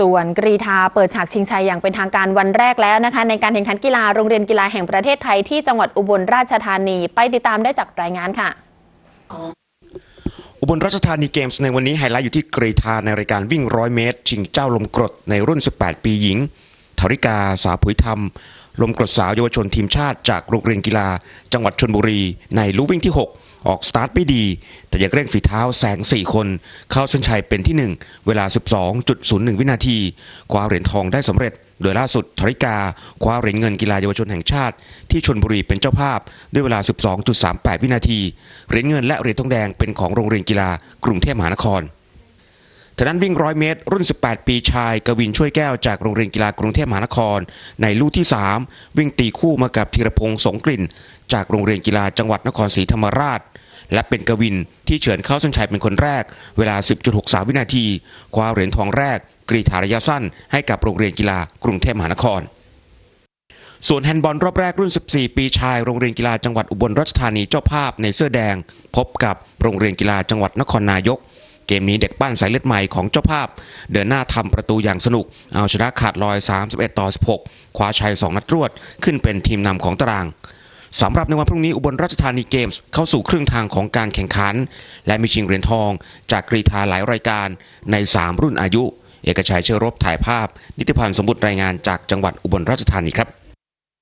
ส่วนกรีธาเปิดฉากชิงชัยอย่างเป็นทางการวันแรกแล้วนะคะ ในการแข่งขันกีฬาโรงเรียนกีฬาแห่งประเทศไทยที่จังหวัดอุบลราชธานี ไปติดตามได้จากรายงานค่ะอุบลราชธานีเกมส์ในวันนี้ไฮไลท์อยู่ที่กรีธาในรายการวิ่งร้อยเมตร ชิงเจ้าลมกรดในรุ่น 18 ปีหญิง ธริกาสาผุยธรรม ลมกรดสาวเยาวชนทีมชาติจากโรงเรียนกีฬา จังหวัดชนบุรี ในลู่วิ่งที่ 6 ออกสตาร์ทไม่ดี แต่ยังเร่งฝีเท้าแสง 4 คน เข้าเส้นชัยเป็นที่ 1 เวลา 12.01 วินาที คว้าเหรียญทองได้สำเร็จโดยล่าสุดธริกา คว้าเหรียญเงินกีฬาเยาวชนแห่งชาติ ที่ชนบุรีเป็นเจ้าภาพด้วยเวลา 12.38 วินาที เหรียญเงินและเหรียญทองแดงเป็นของโรงเรียนกีฬากรุงเทพมหานคร ทางด้นวิ่งร้อยเมตร รุ่น 18 ปีชาย กวินช่วยแก้วจากโรงเรียนกีฬากรุงเทพมหานคร ในลู่ที่ 3 วิ่งตีคู่มากับธีรพงษ์สงกลิ่น จากโรงเรียนกีฬาจังหวัดนครศรีธรรมราช และเป็นกวินที่เฉือนเข้าเส้นชัยเป็นคนแรก เวลา 10.63 วินาที คว้าเหรียญทองแรก กรีธาระยะสั้น ให้กับโรงเรียนกีฬากรุงเทพมหานครส่วนแฮนด์บอลรอบแรกรุ่น 14 ปีชาย โรงเรียนกีฬาจังหวัดอุบลราชธานีเจ้าภาพในเสื้อแดง พบกับโรงเรียนกีฬาจังหวัดนครนายก เกมนี้เด็กปั้นสายเลือดใหม่ของเจ้าภาพ เดินหน้าทำประตูอย่างสนุก เอาชนะขาดลอย 31 ต่อ 16 คว้าชัย 2 นัดรวด ขึ้นเป็นทีมนำของตารางสำหรับในวันพรุ่งนี้อุบลราชธานีเกมส์เข้าสู่ครึ่งทางของการแข่งขัน และมีชิงเหรียญทอง จากกรีธาหลายรายการใน 3 รุ่นอายุ เอกชัยเชื้อรบถ่ายภาพ นิติพันธ์สมบุติรายงานจากจังหวัดอุบลราชธานีครับ